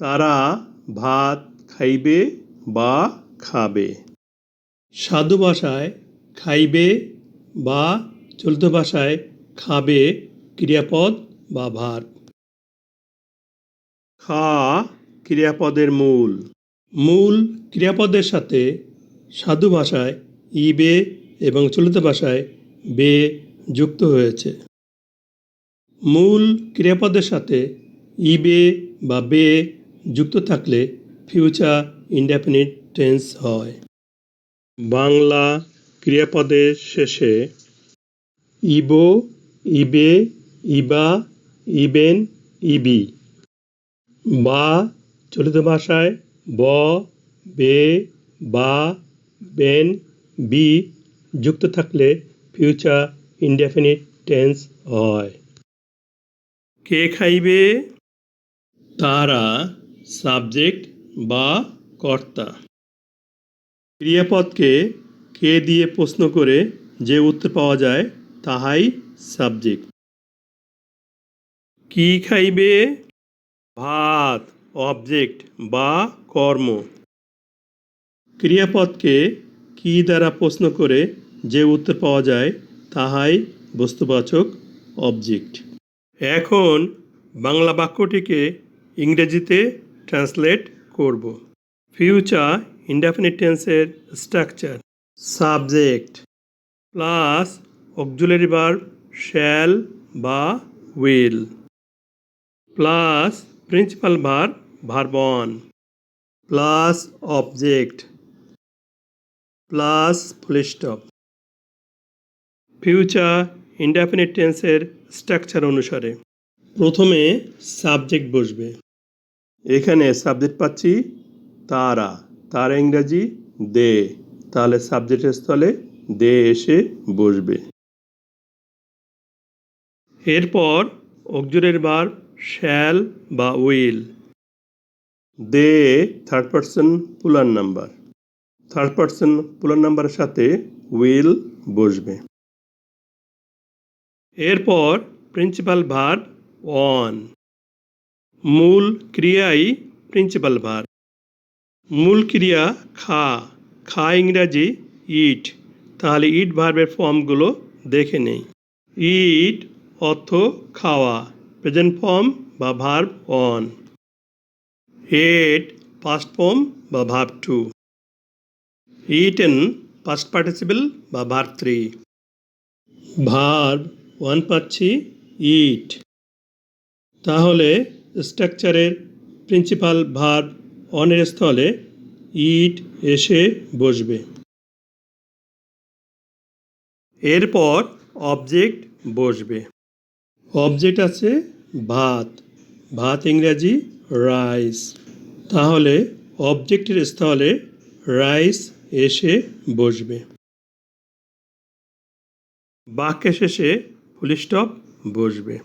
তারা ভাত খাইবে বা খাবে। সাধু ভাষায় খাইবে বা চলিত ভাষায় খাবে ক্রিয়াপদ বা ভার খা ক্রিয়াপদের মূল। মূল ক্রিয়াপদের সাথে সাধু ভাষায় ইবে এবং চলিত ভাষায় বে যুক্ত হয়েছে। মূল ক্রিয়াপদের সাথে ইবে বা বে যুক্ত থাকলে ফিউচার ইনডেফিনিট টেন্স হয়। বাংলা ক্রিয়াপদের শেষে ইবো, ইবে, ইবা, ইবেন, ইবি। বা চলিত ভাষায় ব, বে, বা, বেন, বি যুক্ত থাকলে ফিউচার ইনডেফিনিট টেন্স হয়। কে খাইবে? তারা সাবজেক্ট বা কর্তা। ক্রিয়াপদকে কে দিয়ে প্রশ্ন করে যে উত্তর পাওয়া যায়, তাহাই সাবজেক্ট। কি খাইবে? ভাত, অবজেক্ট বা কর্ম। ক্রিয়াপদকে কি দ্বারা প্রশ্ন করে যে উত্তর পাওয়া যায়, তাহাই বস্তুবাচক অবজেক্ট। এখন বাংলা বাক্যটিকে ইংরেজিতে ট্রান্সলেট করব। ফিউচার ইনডেফিনিট টেন্সের structure subject plus auxiliary verb shall বা will plus principal verb verb one plus object plus full stop future indefinite টেন্সের স্ট্রাকচার অনুসারে প্রথমে সাবজেক্ট বসবে। এখানে সাবজেক্ট পাচ্ছি তারা। তার ইংরাজি, দে। তাহলে সাবজেক্টের স্থলে দে এসে বসবে। এরপর অক্সুরের বার শ্যাল বা will they third person plural number third person plural নাম্বারের সাথে উইল বসবে। এরপর প্রিন্সিপাল ভার অন মূল ক্রিয়াই প্রিন্সিপাল ভার মূল ক্রিয়া খা। খা ইংরাজি ইট তাহলে ইট ভার্বের ফর্মগুলো দেখে নেই। ইট অর্থ খাওয়া। প্রেজেন্ট ফর্ম বা verb one ate past form বা verb two eaten past participle বা ভার্ব থ্রি ভার্ব ওয়ান পাচ্ছি ইট তাহলে স্ট্রাকচারের প্রিন্সিপাল ভার্ব অনের স্থলে ইট এসে বসবে। এরপর অবজেক্ট বসবে। অবজেক্ট আছে ভাত। ভাত ইংরাজি রাইস। তাহলে অবজেক্টের স্থলে রাইস এসে বসবে। বাক্যের শেষে ফুল স্টপ বসবে।